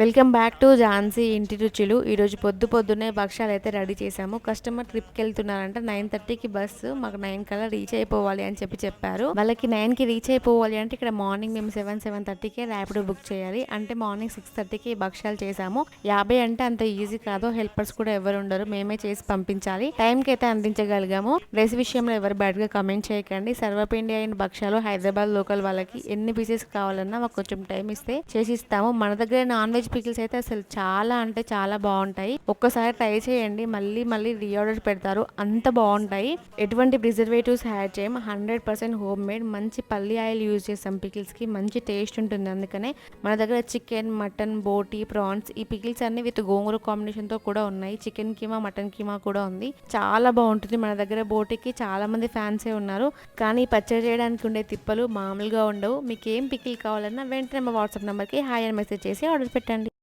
Welcome back to Jhansi ఇంటి రుచులు. ఈరోజు పొద్దు పొద్దున్నే భక్ష్యాలు అయితే రెడీ చేసాము కస్టమర్ ట్రిప్కి వెళ్తున్నారంటే నైన్ థర్టీకి బస్సు మాకు నైన్ కల్లా రీచ్ అయిపోవాలి అని చెప్పి చెప్పారు. వాళ్ళకి నైన్కి రీచ్ అయిపోవాలి అంటే ఇక్కడ మార్నింగ్ మేము సెవెన్ సెవెన్ థర్టీకే ర్యాపిడో బుక్ చేయాలి. అంటే మార్నింగ్ సిక్స్ థర్టీకి భక్ష్యాలు చేసాము యాభై అంటే అంత ఈజీ కాదు. హెల్పర్స్ కూడా ఎవరు ఉండరు. మేమే చేసి పంపించాలి. టైంకి అయితే అందించగలిగాము. డ్రెస్ విషయంలో ఎవరు బ్యాడ్గా కమెంట్ చేయకండి. సర్వపిండి అయిన భక్ష్యాలు హైదరాబాద్ లోకల్ వాళ్ళకి ఎన్ని పీసెస్ కావాలన్నా మాకు కొంచెం టైం ఇస్తే చేసి ఇస్తాము. మన దగ్గర నాన్ వెజ్ పికిల్స్ అయితే అసలు చాలా అంటే చాలా బాగుంటాయి. ఒక్కసారి ట్రై చేయండి. మళ్ళీ మళ్ళీ రీఆర్డర్ పెడతారు. అంత బాగుంటాయి. ఎటువంటి ప్రిజర్వేటివ్స్ యాడ్ చేయం. హండ్రెడ్ పర్సెంట్ హోమ్ మేడ్ మంచి పల్లి ఆయిల్ యూజ్ చేస్తాం పికిల్స్కి. మంచి టేస్ట్ ఉంటుంది. అందుకనే మన దగ్గర చికెన్ మటన్ బోటీ ప్రాన్స్ ఈ పికిల్స్ అన్ని విత్ గోంగూర కాంబినేషన్తో కూడా ఉన్నాయి. చికెన్ కీమా మటన్ కీమా కూడా ఉంది. చాలా బాగుంటుంది. మన దగ్గర బోటీకి చాలా మంది ఫ్యాన్సే ఉన్నారు. కానీ పచ్చడి చేయడానికి ఉండే తిప్పలు మామూలుగా ఉండవు. మీకు ఏం పికిల్ కావాలన్నా వెంటనే మా వాట్సాప్ నెంబర్కి హాయ్ అని మెసేజ్ చేసి ఆర్డర్ పెట్టండి.